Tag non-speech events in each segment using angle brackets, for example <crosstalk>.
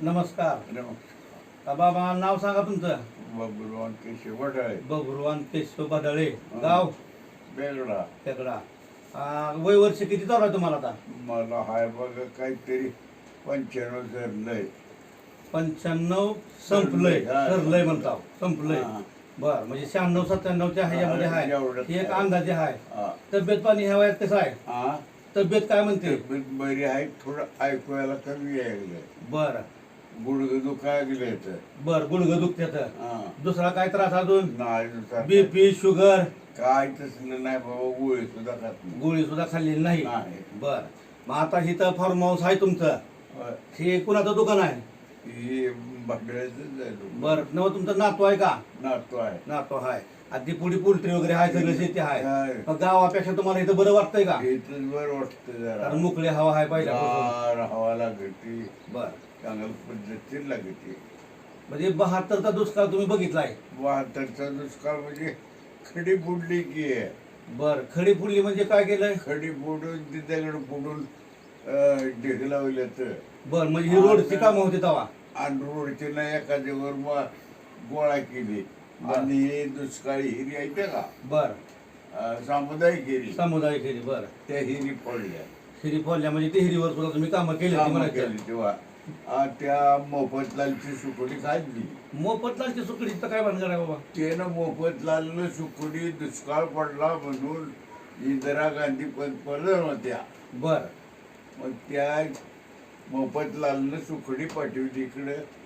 नमस्कार. बाबा नाव सांगा तुमचं. बाबुराव केशव वडाळे बबरुवान केशव बदळे गाव? तेकडा आ, वय वर्ष किती चालू आहे तुम्हाला आता? मला हाय बघा काहीतरी पंच्याण्णव धरलंय. पंच्याण्णव संपलंय. सरलंय म्हणता. संपलंय. हा. बर म्हणजे शहाण्णव सत्त्याण्णवच्या ह्याच्यामध्ये आहे एक. अंदाजे आहे हा. तब्येत पाणी ह्या वयात कसं आहे? तब्येत काय म्हणते? तब्येत बरी आहे थोडं ऐकवायला कमी यायला बर. गुडघं दुखायला तर बर गुडघं दुखत्यात हा. दुसरा काय त्रास अजून? नाही दुसरा बीपी शुगर. काय तसलं नाही बाबा गोळी सुद्धा खात नाही. गोळी सुद्धा खाल्लेली नाही? नाही. बर. मग आता इथं फार्म हाऊस आहे तुमचं. होय. हे कुणाचं दुकान आहे? हे बर नव तुमचं नातू आहे का? नातू आहे. नातू आहे. आधी पुढे पोल्ट्री वगैरे आहे सगळं शेती आहे. आहे. मग गावापेक्षा तुम्हाला इथं बरं वाटतंय का? इथंच बरं वाटतं जरा. कारण मोकळी हवा आहे गार हवा लागते. बर. चांगल्या पद्धतीत लागते म्हणजे बहात्तरचा दुष्काळ तुम्ही बघितलाय बहात्तरचा दुष्काळ म्हणजे खडी बुडली की. आहे. बर खडी फुडली म्हणजे काय केलंय? खडी बुडून ती दगड बुडून ढेग लावले तर बर म्हणजे ही रोडची कामं होती तेव्हा आणि रोडची ना एखाद्यावर गोळा केली. आणि हे दुष्काळी हिरी आहे का? बर. अं, सामुदायिक हिरी. सामुदायिक हिरी बर. त्या हिरी पडल्या हिरी फोडल्या म्हणजे ते हिरीवर सुद्धा तुम्ही कामं केली होती कामं म्हणायचं. केली तेव्हा. अं, त्या मोफतलालची सुकडी खाल्ली. मोफतलालची सुकडी तर काय भानगड आहे बाबा? त्यानं मोफतलालनं सुकडी दुष्काळ पडला म्हणून इंदिरा गांधी पंतप्रधान होत्या. बर. मग त्या मोफतलालनं सुकडी पाठवली इकडे.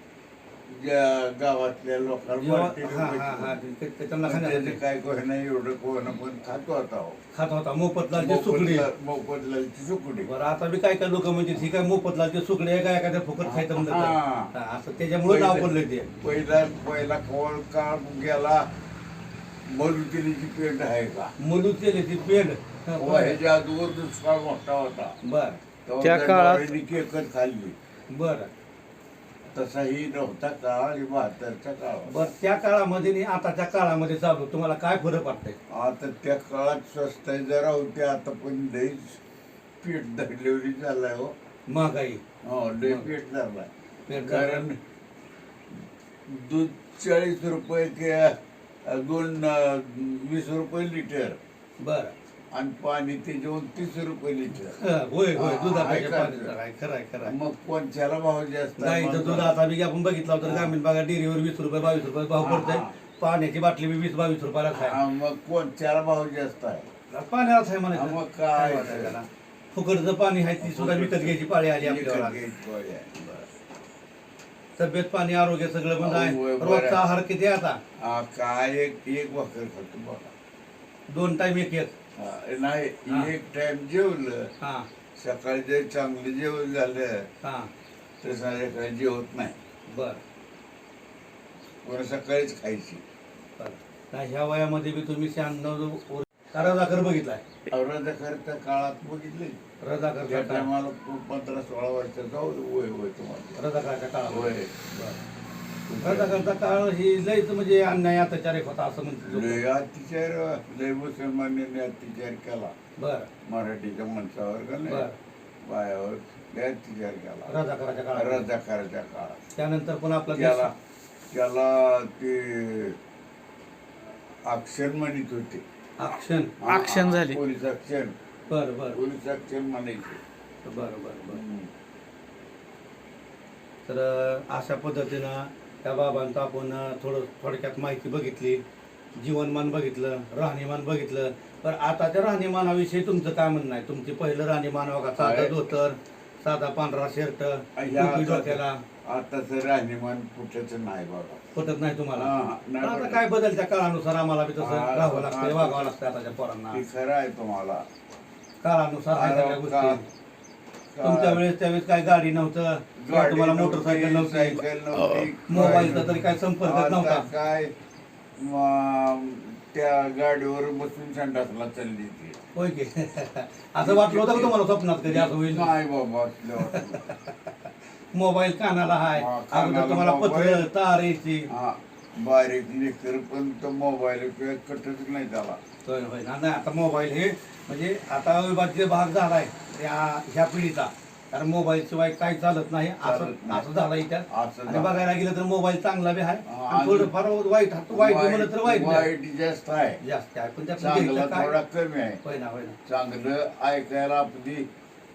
गावातल्या लोकांना जेव्हा हा हा हा होती. ते- ते- त्यांना त्याचं काय कोण एवढं कोण पण खातो आता हो. खात होता. मोफतलालची सुकडी. मोफतलाल- मोफतलालची सुकडी. बरं आता बी काय काय लोक म्हणजे ही काय मोफतलालची सुकडी आहे काय एखाद्या फुकट खायचं. हा. हा, असं त्याच्यामुळे नाव पडलंय ते. पहिला पहिला कॉल काळ गेला? मरुतिलीची पेंट आहे का? मलू केली ती पेंड तेव्हा ह्याच्या अगोदर दुष्काळ मोठा होता. बर. तेव्हा त्या काळात- जनावरांनी केकच खाल्ली. बर. तसाही नव्हता काळ आणि बहात्तरचा काळ. बर त्या काळामध्ये आणि आताच्या काळामध्ये चालू तुम्हाला काय फरक वाटतंय? आता त्या काळात स्वस्त जरा होते आता पण लईच पीठ धरलेली झालाय हो. महागाई. हो लई पीठ झालाय पेंड कारण दूध चाळीस रुपये ते दोन अं, वीस रुपये लिटर. बर. आणि पाणी ते जेवण तीस रुपये लिटर होय होय हा, दुधापेक्षा आहे पाणी का? तर आहे खरं आहे खरं आहे मग कोणच्याला भाव जास्त आहे? गाईचं दूध आता बी आपण बघितलं होतं ग्रामीण भागात डेअरीवर वीस रुपये बावीस रुपये भाव हा, पडतंय हा. पाण्याची बाटली बी वीस बावीस रुपयालाच आहे हा, मग कोणच्याला भाव जास्त आहे पाण्यालाच आहे हा, म्हणायचं मग काय त्याला? फुकटचं पाणी आहे ती सुद्धा विकत घ्यायची पाळी आली आपल्याला आहे. तब्येत पाणी आरोग्य सगळं बंद आहे रोजचा आहे. आहार किती आहे आता हा, काय एक एक भाकर खातो बघा दोन टाइम एक एक हा. नाही एक टाइम जेवलं हा. सकाळी जर चांगलं जेवण झालं हा. तर संध्याकाळी जेवत नाही. बर. पुन्हा सकाळीच खायची. ह्या वयामध्ये बी तुम्ही शहाण्णव रजाकर बघितलाय? औरंगाच्या खरच्या काळात बघितले. त्या रजाकर टायमाला पंधरा सोळा वर्षाचा वय होय तुम्हाला. रजाकारच्या काळामध्ये. होय रजाकारचा काळ ही लयच म्हणजे अन्याय अत्याचार एक होता असं म्हणते. लय अत्याचार लय मुसलमानांनी अत्याचार केला. बर. मराठीच्या माणसावर का नाही? बर. बायावर लय अत्याचार केला. रजाकाराच्या काळात. रजाकाराच्या काळात. त्यानंतर पण आपला त्याला देश त्याला ते अक्षर म्हणत होते. आक्षण Action झाली. पोलीस अक्षर. बर बर. पोलीस अक्षर म्हणायचे. बर बर बर. तर अशा पद्धतीनं त्या बाबांचं आपण थोडं थोडक्यात माहिती बघितली. जीवनमान बघितलं राहणीमान बघितलं. पण आताच्या राहणीमानाविषयी तुमचं काय म्हणणं आहे? तुमची पहिलं राहणीमान बघा साधं. धोतर साधा पांढरा शर्ट टोपी डोक्याला? आताच राहणीमान कुठेच नाही बघा पटत नाही तुम्हाला? आता. काय बदलत्या काळानुसार आम्हाला बी तसं राहावं लागतंय हा. वागावं लागतं आताच्या पोरांना. खरं आहे तुम्हाला. काळानुसार तुमच्या वेळेस त्यावेळेस काय गाडी नव्हतं? किंवा गाडी तुम्हाला मोटरसायकल नव्हती? सायकल नव्हती, मोबाईलचा तरी काय संपर्कच आता नव्हता? काय म, त्या गाडीवर बसून संडासला चालली ती. होय की? <laughs> असं वाटलं होतं का तुम्हाला स्वप्नात कधी असं होईल? नाही बाबा असलं वाटलं. <laughs> मोबाईल कानाला हाय. हा, कानाला अगोदर तुम्हाला पत्र मोबाईल. तार यायची. हा बारीक लेकर पण तो मोबाईल कटच नाही होय होय. ना नाही आता मोबाईल हे म्हणजे आता अविभाज्य भाग झालाय. या ह्या पिढीचा. कारण मोबाईल शिवाय काही चालत नाही. असं चालत नाही. असं झालं इथं. असं आणि झालं. बघायला गेलं तर मोबाईल चांगला बी आहे. हा, आणि आणि- थोडंफार वाईट वाईट म्हणलं तर वाईट नाही. वाईट जास्त आहे. जास्त आहे. पण चांगला घ्यायचं काय? थोडा कमी आहे. होय ना होय ना. चांगलं ऐकायला आपली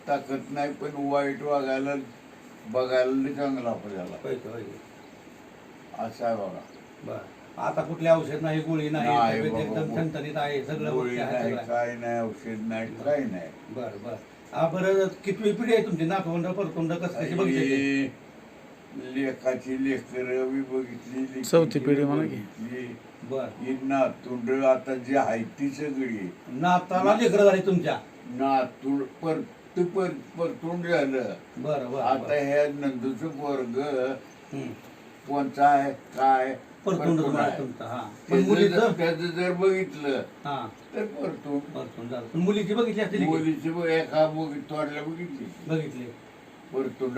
ताकद नाही पण वाईट वागायला बघायला लई चांगलं आपल्याला होय की, होय की. असं आहे बघा. बरं. आता कुठले औषध नाही गोळी नाही नाही तब्येत बाबा, एकदम आहे सगळं गोळी गोष्टी आहे नाही सगळं. काय नाही औषध नाही काही नाही. बरं बरं. हा बरं कितवी पिढी आहे तुमची? नातवंड परतुंड कसं कशी बघितली ही लेखाची लेकर बघितली लेकीची चौथी पिढी म्हणा की. बघितली. बर. ही नातुंड आता जी आहे ती सगळी नाताला लेकरं झाली तुमच्या? नातुंड पर ते पर परतून झालं. बरं बरं आता ह्या नंदूचं वर्ग हम्म. कोणचा आहे? काय? परतून आहे. तुमचा हा पण त्याचं मुलीचं? जर- त्याचं जर बघितलं हा. तर परतून. परतून झालं. पण मुलीची बघितली असतील की? मुलीची एका बघित बघितली. बघितली.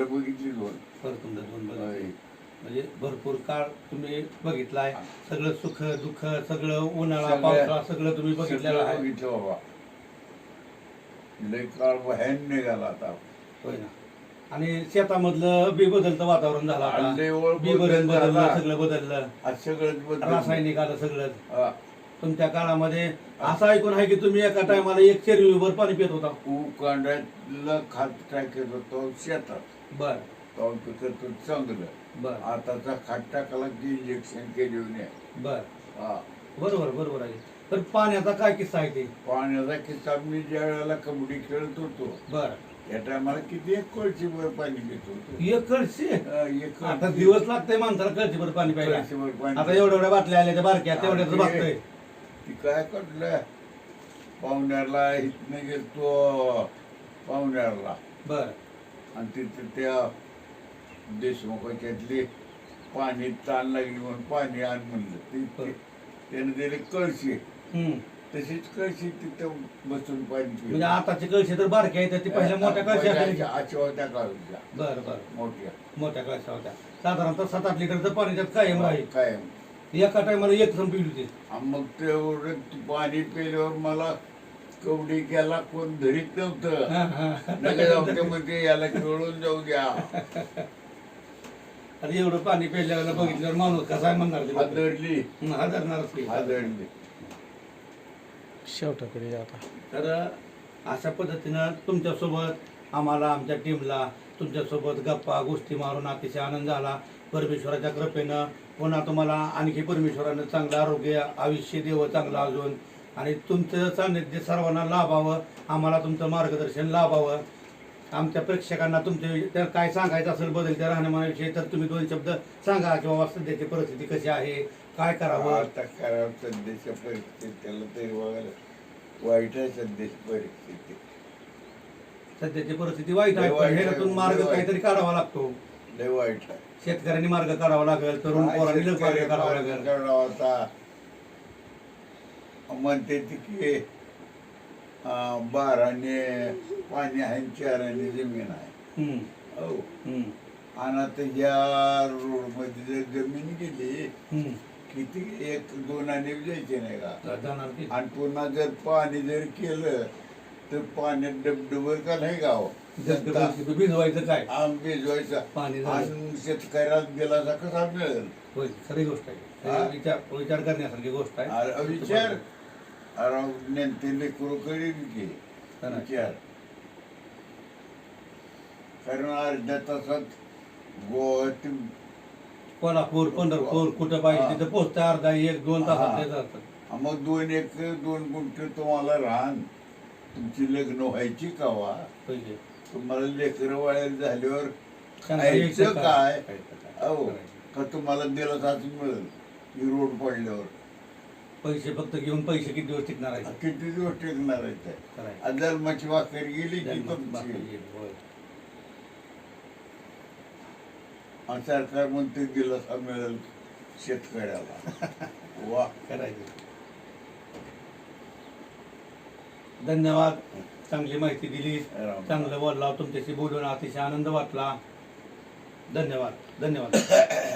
बघितली दोन. परतूंड दोन बघितली. होय. म्हणजे भरपूर काळ तुम्ही बघितलाय. सगळं सुख दुःख सगळं उन्हाळा सगळं- पावसाळा सगळं तुम्ही बघितलेलं सगळं आहे. बघितलं बाबा. लय काळ बाहेर निघाला आता. होय ना. आणि शेतामधलं बी बदलतं वातावरण झालं ओळ बी बदल बदल बदललं झाला. सगळं बदललं. आज बदललं. रासायनिक आलं सगळं हा. तुमच्या काळामध्ये असं ऐकून आहे की तुम्ही एका टायमाला एक चेरवीवर पाणी पित होता. उकांड्यातलं खात टाकत होतो? शेतात. बर. तो पिकत होतं चांगलं. बर. आताचा खात टाकला की इंजेक्शन केली नाही बर. हा. बरोबर बरोबर आहे. तर पाण्याचा काय किस्सा आहे ते? पाण्याचा किस्सा मी ज्या वेळेला कबड्डी खेळत होतो. बर. या टायमाला किती एक कळशीभर पाणी घेत होतो एक कळशी एक आता कळशी- दिवस लागतंय माणसाला कळशीभर पाणी प्यायला. कळशीभर पाणी आता एवढ्या एवढ्या बाटल्या आल्या त्या बारक्या तेवढ्याच बघतोय ती काय काढलं पाहुण्याला इथनं गेलतो पाहुण्याला. बर. आणि तिथे त्या देशमुखाच्यातली पाणी ताण लागली म्हणून पाणी आण म्हणलं. ते- ते- त्याने दिले कळशी. हम्म. तशीच कळशी तिथं बसून. म्हणजे आताची कळशी तर बारक्या आहेत ती पहिल्या मोठ्या कळशी आच्या होत्या काळच्या बर बर. मोठ्या. मोठ्या कळशा होत्या. साधारणतः सात आठ लिटरचं पाणी त्यात कायम राहील. काय एका टायमाला एक सम पिली होती. आणि मग तेवढं ते पाणी पिल्यावर मला कवडी केला कोण धरीत नव्हतं. हा, हा. म्हणजे याला खेळून जाऊ द्या. आता एवढं पाणी प्यायल्यावर बघितल्यावर माणूस कसा आहे म्हणणार ते लोकं? हादरली. हं, हादरणारच की. हादरली. शेवटाकडे आता. तर अशा पद्धतीनं तुमच्यासोबत आम्हाला आमच्या टीमला तुमच्यासोबत गप्पा गोष्टी मारून अतिशय आनंद झाला. परमेश्वराच्या कृपेनं पुन्हा तुम्हाला आणखी परमेश्वरानं चांगलं आरोग्य आयुष्य देव चांगलं अजून. आणि तुमचं सान्निध्य सर्वांना लाभावं आम्हाला तुमचं मार्गदर्शन लाभावं. आमच्या प्रेक्षकांना तुमचे तर काय सांगायचं असेल बदलत्या राहणीमानाविषयी तर तुम्ही दोन शब्द सांगा की बाबा सध्याची परिस्थिती कशी आहे काय करावं? आता करावं सध्याच्या परिस्थितीत त्याला तरी बघायला वाईट आहे सध्याची परिस्थिती. सध्याची परिस्थिती वाईट आहे पण वाईट आहे, ह्याच्यातून लय मार्ग वाईट. काहीतरी काढावा लागतो. लय वाईट आहे. शेतकऱ्यांनी मार्ग काढावा लागेल तरुण पोरांनी मार्ग काढावा लागेल. म्हणते ती की बाराने पाणी आहे आणि चाराने जमीन आहे. हो. हम्म, आणि आता या रोडमध्ये जर जमीन गेली. किती एक दोन आणि जायचे नाही का? आणि पुन्हा जर पाणी जर केलं तर पाण्यात डबडबर का नाही गाव? भिजवायचं काय? आम भिजवायचा. पाणी. आणि शेतकऱ्याला दिलासा कसा मिळेल? होय खरी गोष्ट आहे. विचार विचार करण्यासारखी गोष्ट आहे. अरे विचार. अरे नेते लेकरू कळील की. विचार. कारण अर्ध्या तासात कोल्हापूर पंढरपूर कुठं पाहिजे. तिथं पोहोचतं अर्धा एक दोन. तासात ते जातात मग दोन एक दोन गुंठ तुम्हाला राहण तुमची लग्न व्हायची कावा पाहिजे तुम्हाला लेकर वाळेल झाल्यावर खायचं काय? अहो. का तुम्हाला दिलासाच मिळेल ही रोड पडल्यावर पैसे फक्त घेऊन पैसे किती दिवस टिकणार आहे किती दिवस टिकणार आहे ते. आणि जन्माची वाकर गेली की तुमची होय. आणि सरकार म्हणते दिलासा मिळेल शेतकऱ्याला. <laughs> वा. करायचं. धन्यवाद. चांगली माहिती दिली. चांगलं बोलला तुमच्याशी बोलून अतिशय आनंद वाटला. धन्यवाद. धन्यवाद. <laughs>